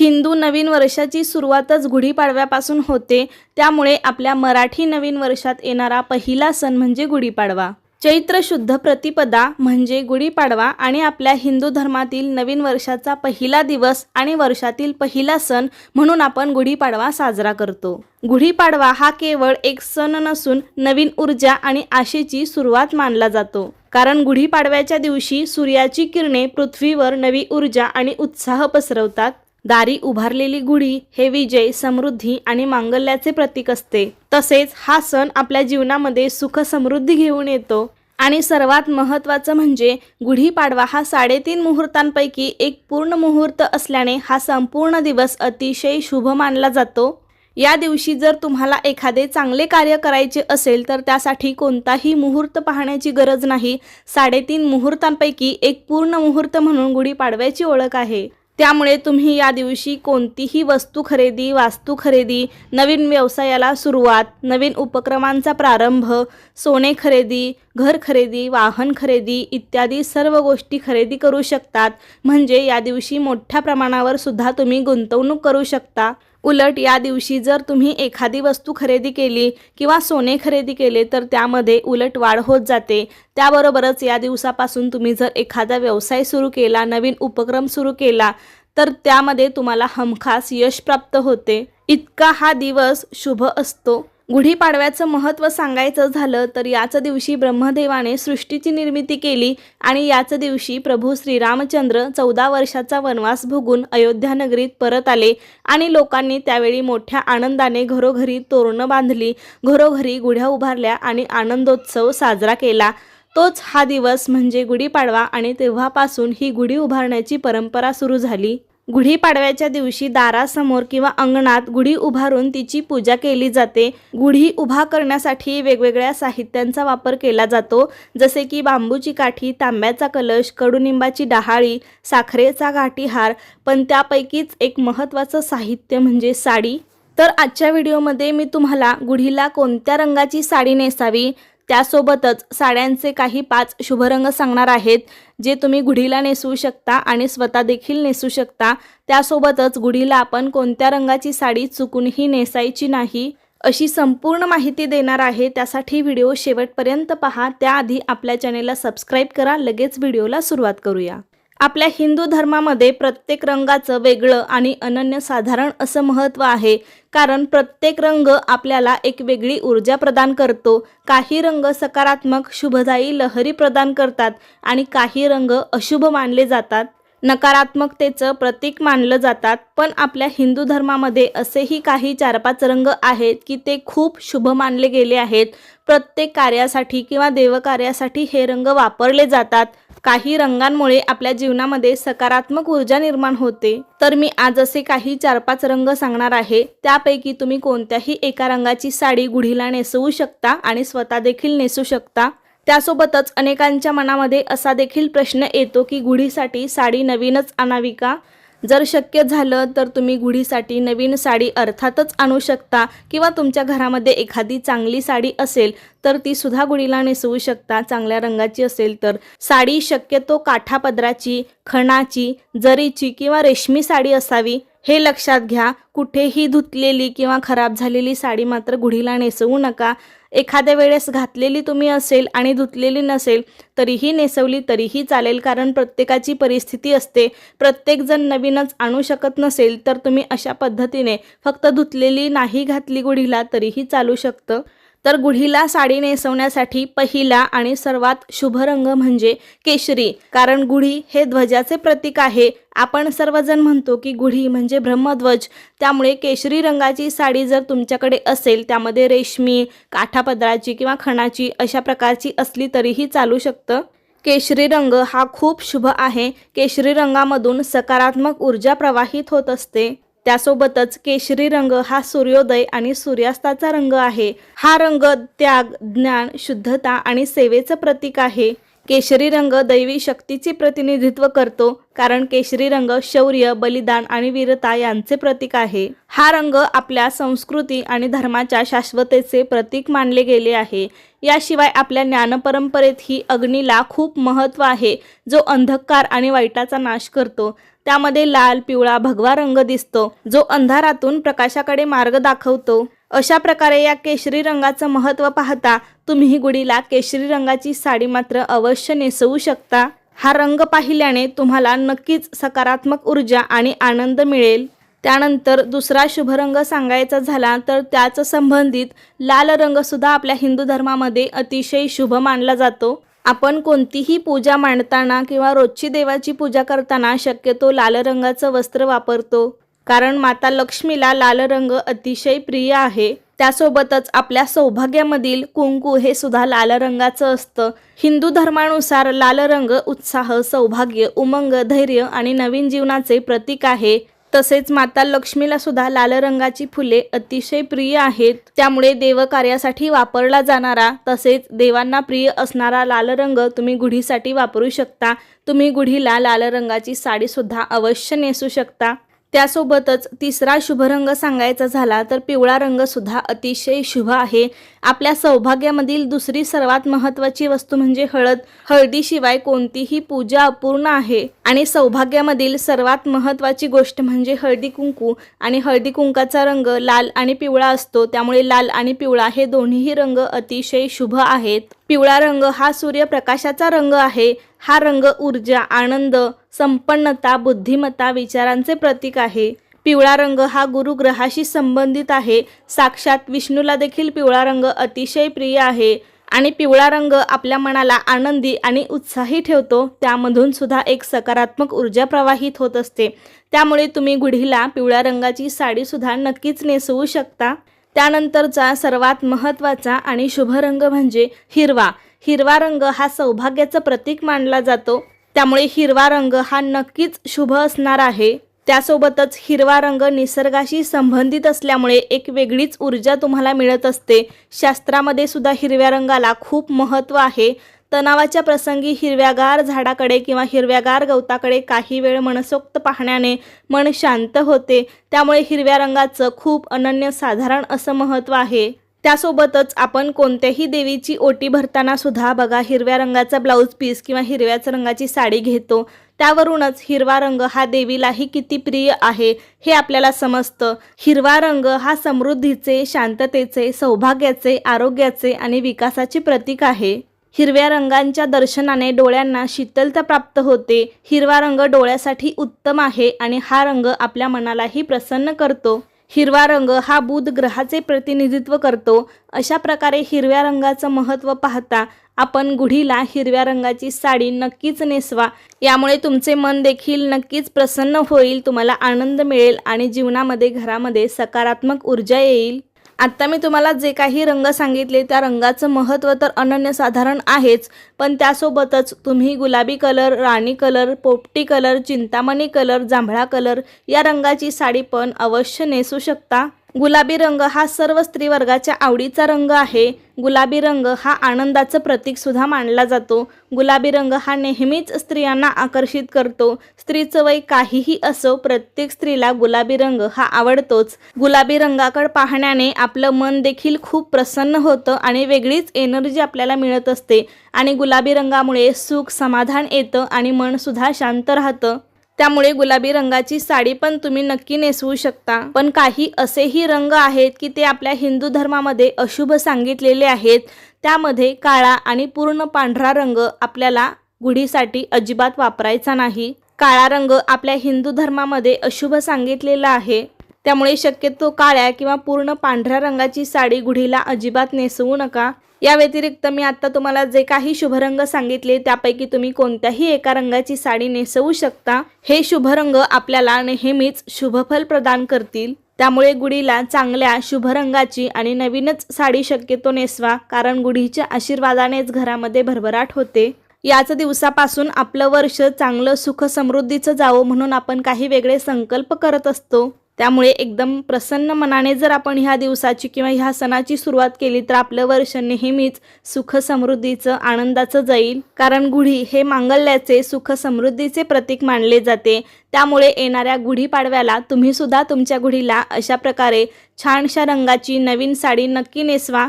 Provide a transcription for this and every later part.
हिंदू नवीन वर्षाची सुरुवातच गुढीपाडव्यापासून होते. त्यामुळे आपल्या मराठी नवीन वर्षात येणारा पहिला सण म्हणजे गुढीपाडवा. चैत्र शुद्ध प्रतिपदा म्हणजे गुढीपाडवा आणि आपल्या हिंदू धर्मातील नवीन वर्षाचा पहिला दिवस आणि वर्षातील पहिला सण म्हणून आपण गुढीपाडवा साजरा करतो. गुढीपाडवा हा केवळ एक सण नसून नवीन ऊर्जा आणि आशेची सुरुवात मानला जातो. कारण गुढीपाडव्याच्या दिवशी सूर्याची किरणे पृथ्वीवर नवी ऊर्जा आणि उत्साह पसरवतात. दारी उभारलेली गुढी हे विजय समृद्धी आणि मांगल्याचे प्रतीक असते. तसेच हा सण आपल्या जीवनामध्ये सुख समृद्धी घेऊन येतो. आणि सर्वात महत्त्वाचं म्हणजे गुढीपाडवा हा साडेतीन मुहूर्तांपैकी एक पूर्ण मुहूर्त असल्याने हा संपूर्ण दिवस अतिशय शुभ मानला जातो. या दिवशी जर तुम्हाला एखादे चांगले कार्य करायचे असेल तर त्यासाठी कोणताही मुहूर्त पाहण्याची गरज नाही. साडेतीन मुहूर्तांपैकी एक पूर्ण मुहूर्त म्हणून गुढीपाडव्याची ओळख आहे. त्यामुळे तुम्ही या दिवशी कोणतीही वस्तू खरेदी वास्तू खरेदी नवीन व्यवसायाला सुरुवात नवीन उपक्रमांचा प्रारंभ सोने खरेदी घर खरेदी वाहन खरेदी इत्यादी सर्व गोष्टी खरेदी करू शकतात. म्हणजे या दिवशी मोठ्या प्रमाणावर सुद्धा तुम्ही गुंतवणूक करू शकता. उलट या दिवशी जर तुम्ही एखादी वस्तू खरेदी केली किंवा सोने खरेदी केले तर त्यामध्ये उलट वाढ होत जाते. त्याबरोबरच या दिवसापासून तुम्ही जर एखादा व्यवसाय सुरू केला नवीन उपक्रम सुरू केला तर त्यामध्ये तुम्हाला हमखास यश प्राप्त होते. इतका हा दिवस शुभ असतो. गुढीपाडव्याचं महत्त्व सांगायचं झालं तर याच दिवशी ब्रह्मदेवाने सृष्टीची निर्मिती केली आणि याच दिवशी प्रभू श्रीरामचंद्र चौदा वर्षाचा वनवास भोगून अयोध्या नगरीत परत आले आणि लोकांनी त्यावेळी मोठ्या आनंदाने घरोघरी तोरणं बांधली. घरोघरी गुढ्या उभारल्या आणि आनंदोत्सव साजरा केला. तोच हा दिवस म्हणजे गुढीपाडवा आणि तेव्हापासून ही गुढी उभारण्याची परंपरा सुरू झाली. गुढीपाडव्याच्या दिवशी दारासमोर किंवा अंगणात गुढी उभारून तिची पूजा केली जाते. गुढी उभा करण्यासाठी वेगवेगळ्या साहित्यांचा वापर केला जातो जसे की बांबूची काठी तांब्याचा कलश कडुनिंबाची डहाळी साखरेचा गाठीहार पण त्यापैकीच एक महत्त्वाचं साहित्य म्हणजे साडी. तर आजच्या व्हिडिओमध्ये मी तुम्हाला गुढीला कोणत्या रंगाची साडी नेसावी त्यासोबतच साड्यांचे काही पाच शुभरंग सांगणार आहेत जे तुम्ही गुढीला नेसवू शकता आणि स्वतः देखील नेसू शकता. त्यासोबतच गुढीला आपण कोणत्या रंगाची साडी चुकूनही नेसायची नाही अशी संपूर्ण माहिती देणार आहे. त्यासाठी व्हिडिओ शेवटपर्यंत पहा. त्याआधी आपल्या चॅनेलला सबस्क्राईब करा. लगेच व्हिडिओला सुरुवात करूया. आपल्या हिंदू धर्मामध्ये प्रत्येक रंगाचं वेगळं आणि अनन्यसाधारण असं महत्त्व आहे. कारण प्रत्येक रंग आपल्याला एक वेगळी ऊर्जा प्रदान करतो. काही रंग सकारात्मक शुभदायी लहरी प्रदान करतात आणि काही रंग अशुभ मानले जातात. नकारात्मकतेचं प्रतीक मानलं जातात. पण आपल्या हिंदू धर्मामध्ये असेही काही चार पाच रंग आहेत की ते खूप शुभ मानले गेले आहेत. प्रत्येक कार्यासाठी किंवा देवकार्यासाठी हे रंग वापरले जातात. काही रंगांमुळे आपल्या जीवनामध्ये सकारात्मक ऊर्जा निर्माण होते. तर मी आज असे काही चार पाच रंग सांगणार आहे. त्यापैकी तुम्ही कोणत्याही एका रंगाची साडी गुढीला नेसवू शकता आणि स्वतः देखील नेसू शकता. त्यासोबतच अनेकांच्या मनामध्ये असा देखील प्रश्न येतो की गुढीसाठी साडी नवीनच आणावी का? जर शक्य झालं तर तुम्ही गुढीसाठी नवीन साडी अर्थातच आणू शकता किंवा तुमच्या घरामध्ये एखादी चांगली साडी असेल तर ती सुद्धा गुढीला नेसवू शकता. चांगल्या रंगाची असेल तर. साडी शक्यतो काठापदराची खणाची जरीची किंवा रेशमी साडी असावी. हे लक्षात घ्या कुठेही धुतलेली किंवा खराब झालेली साडी मात्र गुढीला नेसवू नका. एखाद्या वेळेस घातलेली तुम्ही असेल आणि धुतलेली नसेल तरीही नेसवली तरीही चालेल. कारण प्रत्येकाची परिस्थिती असते. प्रत्येकजण नवीनच आणू शकत नसेल तर तुम्ही अशा पद्धतीने फक्त धुतलेली नाही घातली गुढीला तरीही चालू शकतं. तर गुढीला साडी नेसवण्यासाठी पहिला आणि सर्वात शुभ रंग म्हणजे केशरी. कारण गुढी हे ध्वजाचे प्रतीक आहे. आपण सर्वजण म्हणतो की गुढी म्हणजे ब्रह्मध्वज. त्यामुळे केशरी रंगाची साडी जर तुमच्याकडे असेल त्यामध्ये रेशमी काठापदराची किंवा खणाची अशा प्रकारची असली तरीही चालू शकतं. केशरी रंग हा खूप शुभ आहे. केशरी रंगामधून सकारात्मक ऊर्जा प्रवाहित होत असते. त्यासोबतच केशरी रंग हा सूर्योदय आणि सूर्यास्ताचा रंग आहे. हा रंग त्याग ज्ञान शुद्धता आणि सेवेचं प्रतीक आहे. केशरी रंग दैवी शक्तीचे प्रतिनिधित्व करतो कारण केशरी रंग शौर्य बलिदान आणि वीरता यांचे प्रतीक आहे. हा रंग आपल्या संस्कृती आणि धर्माच्या शाश्वतेचे प्रतीक मानले गेले आहे. याशिवाय आपल्या ज्ञानपरंपरेतही अग्नीला खूप महत्त्व आहे जो अंधकार आणि वाईटाचा नाश करतो. त्यामध्ये लाल पिवळा भगवा रंग दिसतो. जो अंधारातून प्रकाशाकडे मार्ग दाखवतो. अशा प्रकारे या केशरी रंगाचं महत्त्व पाहता तुम्ही गुढीला केशरी रंगाची साडी मात्र अवश्य नेसवू शकता. हा रंग पाहिल्याने तुम्हाला नक्कीच सकारात्मक ऊर्जा आणि आनंद मिळेल. त्यानंतर दुसरा शुभ रंग सांगायचा झाला तर त्याच संबंधित लाल रंगसुद्धा आपल्या हिंदू धर्मामध्ये अतिशय शुभ मानला जातो. आपण कोणतीही पूजा मांडताना किंवा रोजची देवाची पूजा करताना शक्यतो लाल रंगाचं वस्त्र वापरतो. कारण माता लक्ष्मीला लाल रंग अतिशय प्रिय आहे. त्यासोबतच आपल्या सौभाग्यामधील कुंकू हे सुद्धा लाल रंगाचं असतं. हिंदू धर्मानुसार लाल रंग उत्साह सौभाग्य उमंग धैर्य आणि नवीन जीवनाचे प्रतीक आहे. तसेच माता लक्ष्मीला सुद्धा लाल रंगाची फुले अतिशय प्रिय आहेत. त्यामुळे देवकार्यासाठी वापरला जाणारा तसेच देवांना प्रिय असणारा लाल रंग तुम्ही गुढीसाठी वापरू शकता. तुम्ही गुढीला लाल रंगाची साडी सुद्धा अवश्य नेसू शकता. त्यासोबतच तिसरा शुभ रंग सांगायचा झाला तर पिवळा रंग सुद्धा अतिशय शुभ आहे. आपल्या सौभाग्यामधील दुसरी सर्वात महत्त्वाची वस्तू म्हणजे हळद. हळदीशिवाय कोणतीही पूजा अपूर्ण आहे. आणि सौभाग्यामधील सर्वात महत्त्वाची गोष्ट म्हणजे हळदी कुंकू. आणि हळदी कुंकाचा रंग लाल आणि पिवळा असतो. त्यामुळे लाल आणि पिवळा हे दोन्हीही रंग अतिशय शुभ आहेत. पिवळा रंग हा सूर्यप्रकाशाचा रंग आहे. हा रंग ऊर्जा आनंद संपन्नता बुद्धिमत्ता विचारांचे प्रतीक आहे. पिवळा रंग हा गुरुग्रहाशी संबंधित आहे. साक्षात विष्णूला देखील पिवळा रंग अतिशय प्रिय आहे आणि पिवळा रंग आपल्या मनाला आनंदी आणि उत्साही ठेवतो. त्यामधून सुद्धा एक सकारात्मक ऊर्जा प्रवाहित होत असते. त्यामुळे तुम्ही गुढीला पिवळ्या रंगाची साडीसुद्धा नक्कीच नेसवू शकता. त्यानंतरचा सर्वात महत्त्वाचा आणि शुभ रंग म्हणजे हिरवा. हिरवा रंग हा सौभाग्याचं प्रतीक मानला जातो. त्यामुळे हिरवा रंग हा नक्कीच शुभ असणार आहे. त्यासोबतच हिरवा रंग निसर्गाशी संबंधित असल्यामुळे एक वेगळीच ऊर्जा तुम्हाला मिळत असते. शास्त्रामध्ये सुद्धा हिरव्या रंगाला खूप महत्त्व आहे. तणावाच्या प्रसंगी हिरव्यागार झाडाकडे किंवा हिरव्यागार गवताकडे काही वेळ मनसोक्त पाहण्याने मन शांत होते. त्यामुळे हिरव्या रंगाचं खूप अनन्यसाधारण असं महत्त्व आहे. त्यासोबतच आपण कोणत्याही देवीची ओटी भरताना सुद्धा बघा हिरव्या रंगाचा ब्लाऊज पीस किंवा हिरव्याच रंगाची साडी घेतो. त्यावरूनच हिरवा रंग हा देवीलाही किती प्रिय आहे हे आपल्याला समजतं. हिरवा रंग हा समृद्धीचे शांततेचे सौभाग्याचे आरोग्याचे आणि विकासाचे प्रतीक आहे. हिरव्या रंगांच्या दर्शनाने डोळ्यांना शीतलता प्राप्त होते. हिरवा रंग डोळ्यासाठी उत्तम आहे आणि हा रंग आपल्या मनालाही प्रसन्न करतो. हिरवा रंग हा बुध ग्रहाचे प्रतिनिधित्व करतो. अशा प्रकारे हिरव्या रंगाचं महत्त्व पाहता आपण गुढीला हिरव्या रंगाची साडी नक्कीच नेसवा. यामुळे तुमचे मन देखील नक्कीच प्रसन्न होईल तुम्हाला आनंद मिळेल आणि जीवनामध्ये घरामध्ये सकारात्मक ऊर्जा येईल. आत्ता मी तुम्हाला जे काही रंग सांगितले त्या रंगाचं महत्त्व तर अनन्यसाधारण आहेच पण त्यासोबतच तुम्ही गुलाबी कलर राणी कलर पोपटी कलर चिंतामणी कलर जांभळा कलर या रंगाची साडी पण अवश्य नेसू शकता. गुलाबी रंग हा सर्व स्त्रीवर्गाच्या आवडीचा रंग आहे. गुलाबी रंग हा आनंदाचं प्रतीक सुद्धा मानला जातो. गुलाबी रंग हा नेहमीच स्त्रियांना आकर्षित करतो. स्त्रीचं वय काहीही असो प्रत्येक स्त्रीला गुलाबी रंग हा आवडतोच. गुलाबी रंगाकडे पाहण्याने आपलं मन देखील खूप प्रसन्न होतं आणि वेगळीच एनर्जी आपल्याला मिळत असते. आणि गुलाबी रंगामुळे सुख समाधान येतं आणि मनसुद्धा शांत राहतं. त्यामुळे गुलाबी रंगाची साडी पण तुम्ही नक्की नेसवू शकता. पण काही असेही रंग आहेत की ते आपल्या हिंदू धर्मामध्ये अशुभ सांगितलेले आहेत. त्यामध्ये काळा आणि पूर्ण पांढरा रंग आपल्याला गुढीसाठी अजिबात वापरायचा नाही. काळा रंग आपल्या हिंदू धर्मामध्ये अशुभ सांगितलेला आहे. त्यामुळे शक्यतो काळ्या किंवा पूर्ण पांढऱ्या रंगाची साडी गुढीला अजिबात नेसवू नका. या व्यतिरिक्त मी आता तुम्हाला जे काही शुभरंग सांगितले त्यापैकी तुम्ही कोणत्याही एका रंगाची साडी नेसवू शकता. हे शुभरंग आपल्याला नेहमीच शुभफल प्रदान करतील. त्यामुळे गुढीला चांगल्या शुभ रंगाची आणि नवीनच साडी शक्यतो नेसवा कारण गुढीच्या आशीर्वादानेच घरामध्ये भरभराट होते. याच दिवसापासून आपलं वर्ष चांगलं सुख समृद्धीचं जावं म्हणून आपण काही वेगळे संकल्प करत असतो. त्यामुळे एकदम प्रसन्न मनाने जर आपण ह्या दिवसाची किंवा ह्या सणाची सुरुवात केली तर आपलं वर्ष नेहमीच सुख समृद्धीचं आनंदाचं जाईल. कारण गुढी हे मांगल्याचे सुख समृद्धीचे प्रतीक मानले जाते. त्यामुळे येणाऱ्या गुढीपाडव्याला तुम्ही सुद्धा तुमच्या गुढीला अशा प्रकारे छानशा रंगाची नवीन साडी नक्की नेसवा.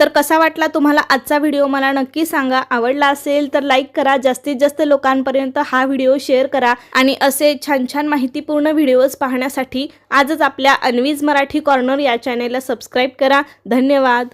तर कसा वाटला तुम्हाला आजचा व्हिडिओ मला नक्की सांगा. आवडला असेल तर लाईक करा. जास्तीत जास्त लोकांपर्यंत हा व्हिडिओ शेअर करा. आणि असे छान छान माहितीपूर्ण व्हिडिओज पाहण्यासाठी आजच आपल्या अन्वीज मराठी कॉर्नर या चॅनेलला सबस्क्राईब करा. धन्यवाद.